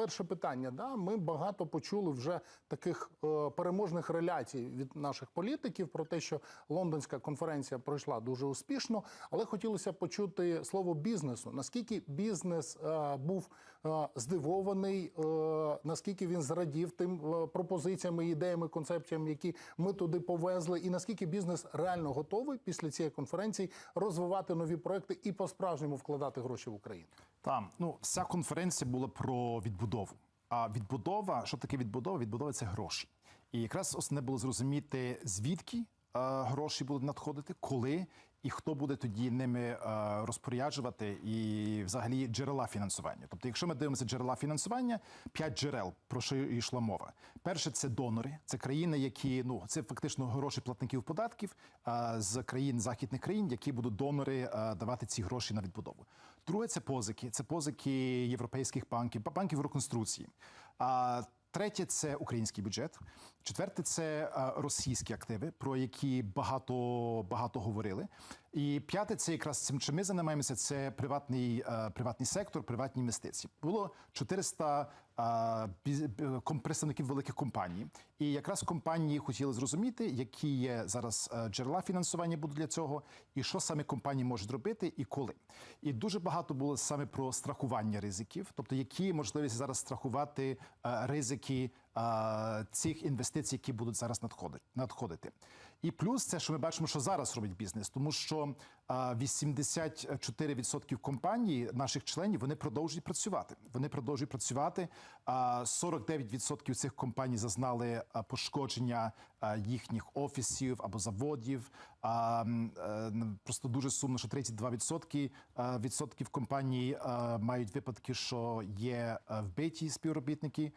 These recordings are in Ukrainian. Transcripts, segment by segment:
перше питання. Да, ми багато почули вже таких е, переможних реляцій від наших політиків про те, що лондонська конференція пройшла дуже успішно, але хотілося почути слово бізнесу. Наскільки бізнес е, був е, здивований, е, наскільки він зрадів тим е, пропозиціями, ідеями, концепціями, які ми туди повезли, і наскільки бізнес реально готовий після цієї конференції розвивати нові проекти і по-справжньому вкладати гроші в Україну. Там ну вся конференція була про відбудову. А відбудова, що таке відбудова? Відбудова це гроші. І якраз основне було зрозуміти, звідки е, гроші будуть надходити, коли і хто буде тоді ними е, розпоряджувати, і взагалі джерела фінансування. Тобто, якщо ми дивимося джерела фінансування, п'ять джерел про що йшла мова. Перше це донори, це країни, які ну це фактично гроші платників податків е, з країн західних країн, які будуть донори е, давати ці гроші на відбудову. Друге це позики, це позики європейських банків, банків реконструкції. А Третє це український бюджет. Четверте це е, російські активи, про які багато багато говорили. І п'яте це якраз цим, чим ми займаємося. Це приватний е, приватний сектор, приватні інвестиції. Було 400 е, представників великих компаній, і якраз компанії хотіли зрозуміти, які є зараз джерела фінансування будуть для цього, і що саме компанії можуть робити, і коли. І дуже багато було саме про страхування ризиків, тобто які можливості зараз страхувати ризики цих інвестицій, які будуть зараз надходити. І плюс це, що ми бачимо, що зараз робить бізнес, тому що 84% компаній, наших членів, вони продовжують працювати. Вони продовжують працювати. А 49% цих компаній зазнали е, пошкодження е, їхніх офісів або заводів. Е, Просто дуже сумно, що 32% е, відсотків компаній мають випадки, що є вбиті співробітники.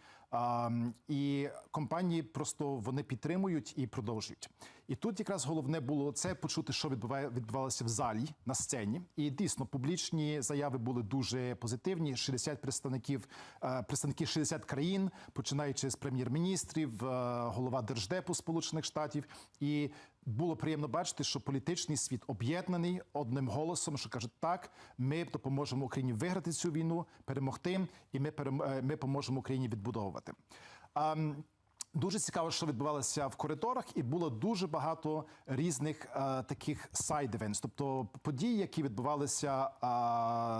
І компанії просто вони підтримують і продовжують. І тут якраз головне було це почути, що відбуває відбувалося в залі на сцені. І дійсно публічні заяви були дуже позитивні. 60 представників, е, представники 60 країн, починаючи з прем'єр-міністрів, е, голова держдепу Сполучених Штатів. І було приємно бачити, що політичний світ об'єднаний одним голосом, що кажуть, так, ми допоможемо Україні виграти цю війну, перемогти, і ми перем- е, ми поможемо Україні відбудовувати. А, Дуже цікаво, що відбувалося в коридорах, і було дуже багато різних е, таких сайд events, тобто події, які відбувалися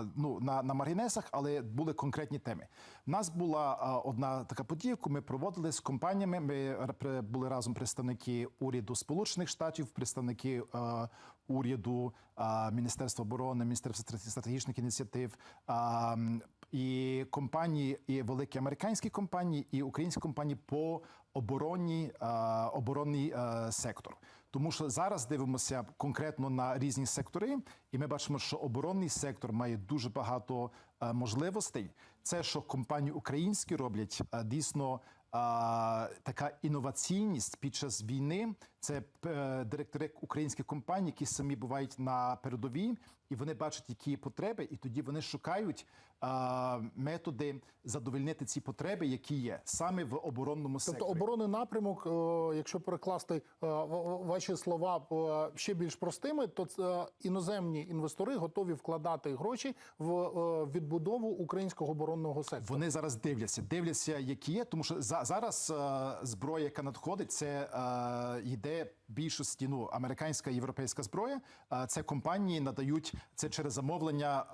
е, ну, на, на маргінесах, але були конкретні теми. У нас була е, одна така подія, яку ми проводили з компаніями. Ми були разом представники уряду Сполучених Штатів, представники е, уряду, е, Міністерства оборони, Міністерства стратегічних ініціатив. е, м, і компанії, і великі американські компанії, і українські компанії по оборонній е, оборонний е, сектор. Тому що зараз дивимося конкретно на різні сектори, і ми бачимо, що оборонний сектор має дуже багато е, можливостей. Це, що компанії українські роблять, дійсно. Така інноваційність під час війни це е, директори українських компаній, які самі бувають на передовій, і вони бачать, які потреби, і тоді вони шукають а, методи задовольнити ці потреби, які є саме в оборонному Тобто оборонний напрямок, е, якщо перекласти е, ваші слова е, ще більш простими, то це, е, іноземні інвестори готові вкладати гроші в е, відбудову українського оборонного сектору. Вони зараз дивляться, дивляться, які є, тому що за зараз е, зброя, яка надходить, це е, йде більшості ну американська і європейська зброя. Е, це компанії надають це через замовлення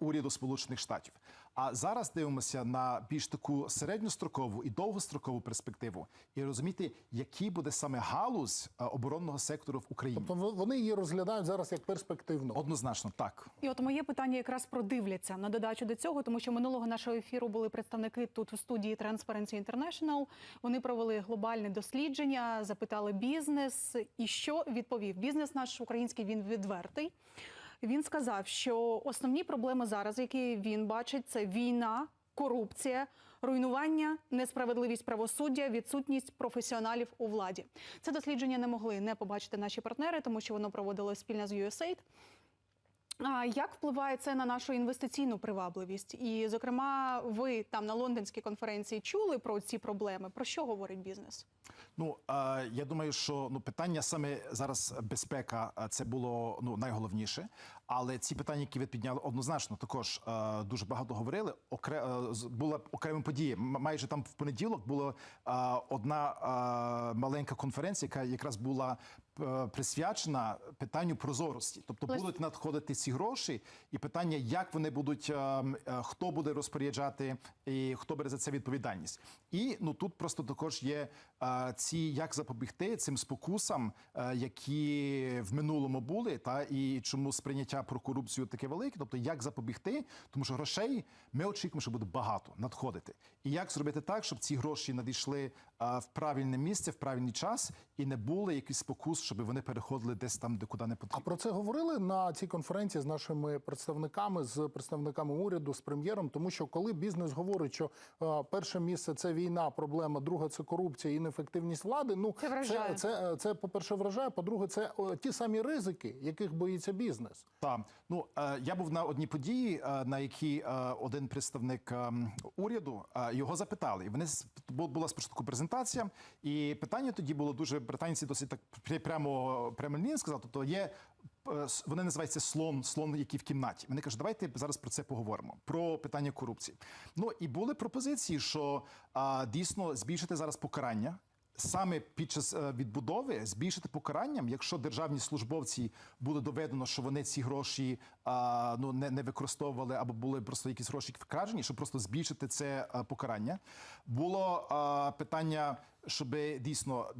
уряду Сполучених Штатів. А зараз дивимося на більш таку середньострокову і довгострокову перспективу, і розуміти, який буде саме галузь е, оборонного сектору в Україні. Тобто вони її розглядають зараз як перспективну. Однозначно, так. І от моє питання якраз про дивляться на додачу до цього, тому що минулого нашого ефіру були представники тут у студії Transparency International. Вони провели глобальне дослідження, запитали бізнес. І що відповів? Бізнес наш український він відвертий. Він сказав, що основні проблеми зараз, які він бачить, це війна, корупція, руйнування, несправедливість правосуддя, відсутність професіоналів у владі. Це дослідження не могли не побачити наші партнери, тому що воно проводилось спільно з USAID. Як впливає це на нашу інвестиційну привабливість? І, зокрема, ви там на лондонській конференції чули про ці проблеми? Про що говорить бізнес? Ну я думаю, що ну питання саме зараз безпека це було ну найголовніше. Але ці питання, які ви підняли, однозначно також дуже багато говорили. Окре була окрема подія. Майже там в понеділок була одна маленька конференція, яка якраз була присвячена питанню прозорості. Тобто будуть надходити ці гроші, і питання, як вони будуть, е, м, е, хто буде розпоряджати, і хто бере за це відповідальність. І ну тут просто також є е, ці як запобігти цим спокусам, е, які в минулому були, та і чому сприйняття про корупцію таке велике. Тобто, як запобігти, тому що грошей ми очікуємо, що буде багато надходити. І як зробити так, щоб ці гроші надійшли е, в правильне місце, в правильний час, і не було якийсь спокус, щоб вони переходили десь там, де куди не А про це говорили на цій конференції з нашими представниками, з представниками уряду, з прем'єром. Тому що коли бізнес говорить, що е, перше місце це війна, проблема, друге це корупція і неефективність влади. Ну Це вражає. це, це, це по перше, вражає. По-друге, це е, ті самі ризики, яких боїться бізнес. Так, ну е, я був на одній події, е, на якій е, один представник е, уряду е, його запитали. І вони була спочатку презентація, і питання тоді було дуже британці досить так пря- прямо прямолінійно сказав. Тобто є. е, Вони називаються слон, слон, який в кімнаті. Вони кажуть, давайте зараз про це поговоримо. Про питання корупції. Ну і були пропозиції, що а, дійсно збільшити зараз покарання саме під час е, відбудови збільшити покаранням, якщо державні службовці буде доведено, що вони ці гроші ну не, не використовували або були просто якісь гроші вкрадені, щоб просто збільшити це е, покарання. Було питання, щоб дійсно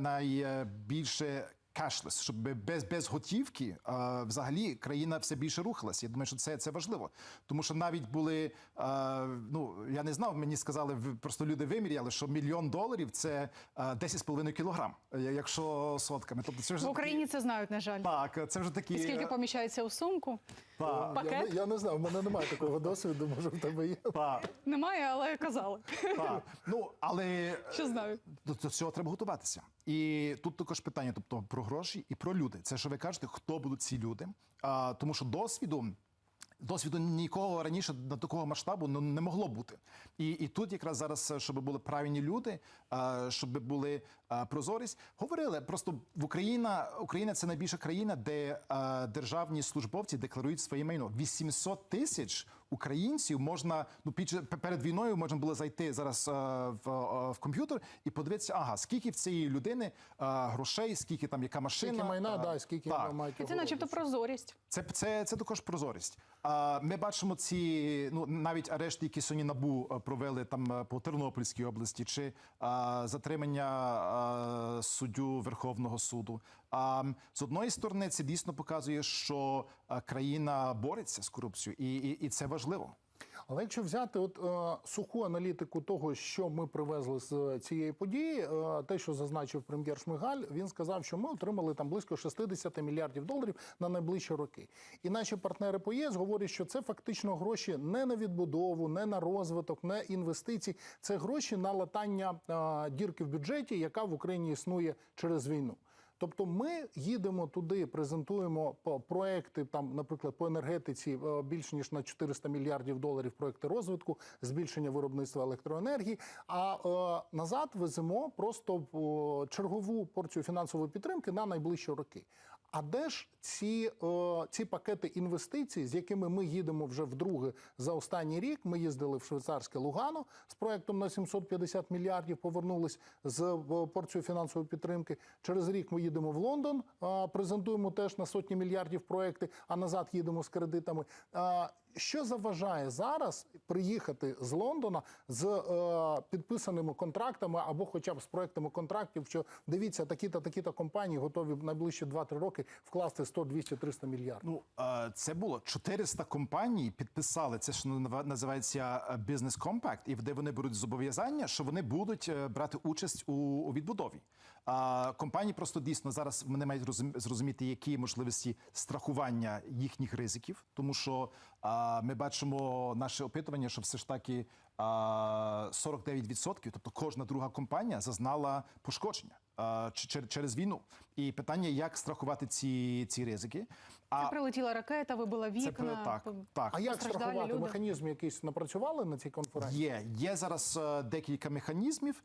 найбільше кешлес, щоб без, без готівки а, взагалі країна все більше рухалася. Я думаю, що це, це важливо. Тому що навіть були, а, ну я не знав, мені сказали, просто люди виміряли, що мільйон доларів це а, 10,5 кілограм, е, якщо сотками. Тобто це вже В Україні це знають, на жаль. так, це вже такі. І скільки поміщається у сумку? Так, Я, Пакет? не- я не знаю, в мене немає такого досвіду. Може, в тебе є. так, Немає, але казали. так. Ну але Що знаю. до, до цього треба готуватися. І тут також питання, тобто про гроші і про люди. Це що ви кажете, хто будуть ці люди? А, тому що досвіду. Досвіду нікого раніше на такого масштабу ну, не могло бути. І, і тут якраз зараз, щоб були правильні люди, щоб були прозорість. Говорили просто в Україна, Україна це найбільша країна, де державні службовці декларують своє майно. 800 тисяч українців можна ну під перед війною можна було зайти зараз е, в, е, в комп'ютер і подивитися, ага, скільки в цієї людини е, грошей, скільки там яка машина, Скільки майна, е, да, скільки так. мають це начебто прозорість. Це, це, це також прозорість. А ми бачимо ці ну навіть арешти, які сьогодні набу провели там по Тернопільській області, чи а, затримання а, суддю Верховного суду. А з одної сторони, це дійсно показує, що країна бореться з корупцією, і, і, і це важливо. Але якщо взяти от е, суху аналітику того, що ми привезли з цієї події, е, те, що зазначив прем'єр Шмигаль, він сказав, що ми отримали там близько 60 мільярдів доларів на найближчі роки. І наші партнери по ЄС говорять, що це фактично гроші не на відбудову, не на розвиток, не інвестиції. Це гроші на латання е, дірки в бюджеті, яка в Україні існує через війну. Тобто ми їдемо туди, презентуємо проекти, там, наприклад, по енергетиці більше більш ніж на 400 мільярдів доларів проекти розвитку, збільшення виробництва електроенергії. А е, назад веземо просто е, чергову порцію фінансової підтримки на найближчі роки. А де ж ці, о, ці пакети інвестицій, з якими ми їдемо вже вдруге за останній рік? Ми їздили в швейцарське Лугано з проектом на 750 мільярдів, повернулись з е, порцією фінансової підтримки. Через рік ми їдемо в Лондон, е, презентуємо теж на сотні мільярдів проекти, а назад їдемо з кредитами. Що заважає зараз приїхати з Лондона з е, підписаними контрактами або хоча б з проектами контрактів, що дивіться, такі-то такі-то компанії готові в найближчі 2-3 роки вкласти 100, 200, 300 мільярдів. Ну це було 400 компаній підписали це, що називається бізнес компакт, і де вони беруть зобов'язання, що вони будуть е, брати участь у, у відбудові. А компанії просто дійсно зараз вони мають розум- зрозуміти, які можливості страхування їхніх ризиків, тому що ми бачимо наше опитування, що все ж таки 49%, тобто кожна друга компанія зазнала пошкодження а, через війну. І питання, як страхувати ці, ці ризики. Це прилетіла ракета, вибила це так, так. А як страхувати? люди? Механізм якийсь напрацювали на цій конференції? Є, є зараз е, декілька механізмів,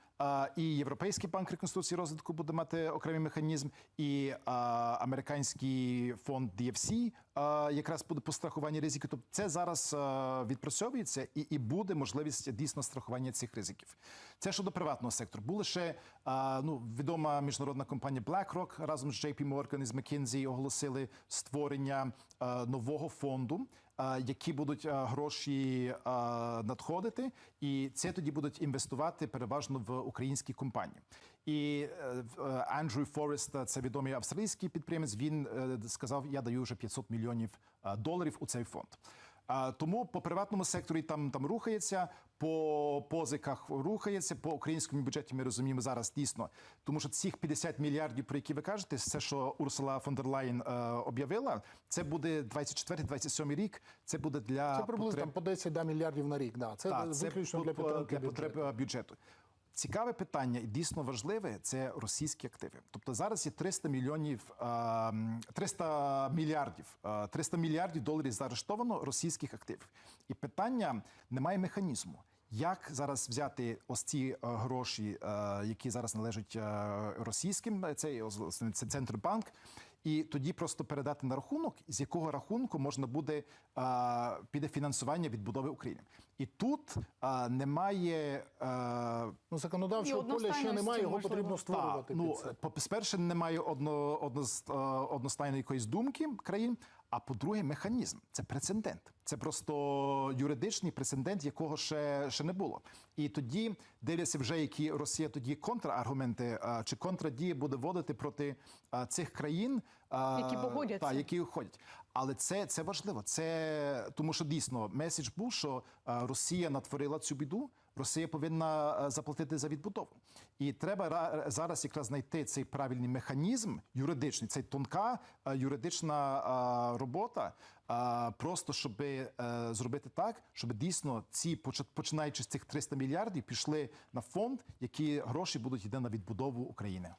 і Європейський банк реконструкції розвитку буде мати окремий механізм, і американський фонд DFC якраз буде по страхуванню ризиків. Тобто це зараз е, відпрацьовується і, і буде можливість дійсно страхування цих ризиків. Це щодо приватного сектору. Була ще ну, відома міжнародна компанія BlackRock разом з JP Morgan і з McKinsey оголосили створення нового фонду які будуть гроші надходити, і це тоді будуть інвестувати переважно в українські компанії. І е, е, Андрю Форест, це відомий австралійський підприємець. Він е, сказав: я даю вже 500 мільйонів доларів у цей фонд. Тому по приватному секторі там там рухається, по позиках рухається, по українському бюджеті ми розуміємо зараз дійсно. Тому що цих 50 мільярдів, про які ви кажете, це що Урсула фон дер Лайн е, об'явила, це буде 24-27 рік. Це буде для Це приблизно потреб там по 10 да, мільярдів на рік. Да. Це так, виключно по- для по- для потреб бюджету. е, бюджету. Цікаве питання і дійсно важливе це російські активи. Тобто зараз є 300 мільйонів, е, 300 мільярдів, е, 300 мільярдів доларів заарештовано російських активів. І питання немає механізму. Як зараз взяти ось ці е, гроші, е, які зараз належать е, російським, е, цей ось, це Центробанк, і тоді просто передати на рахунок, з якого рахунку можна буде а, піде фінансування відбудови України. І тут а, немає а, Ну, законодавчого поля ще немає, його можливо. потрібно створювати. ну, це. По перше, немає одно, одноз, е, одностайної якоїсь думки країн. А по-друге, механізм це прецедент. Це просто юридичний прецедент, якого ще, ще не було. І тоді дивляться вже, які Росія тоді контраргументи е, чи контрадії буде вводити проти е, цих країн, е, Які погодяться. Та, які ходять. Але це, це важливо. Це тому, що дійсно меседж був, що Росія натворила цю біду. Росія повинна е, заплатити за відбудову, і треба ра- зараз якраз знайти цей правильний механізм юридичний, цей тонка е, юридична е, робота, просто щоб зробити так, щоб дійсно ці почи- починаючи з цих 300 мільярдів, пішли на фонд, які гроші будуть йде на відбудову України.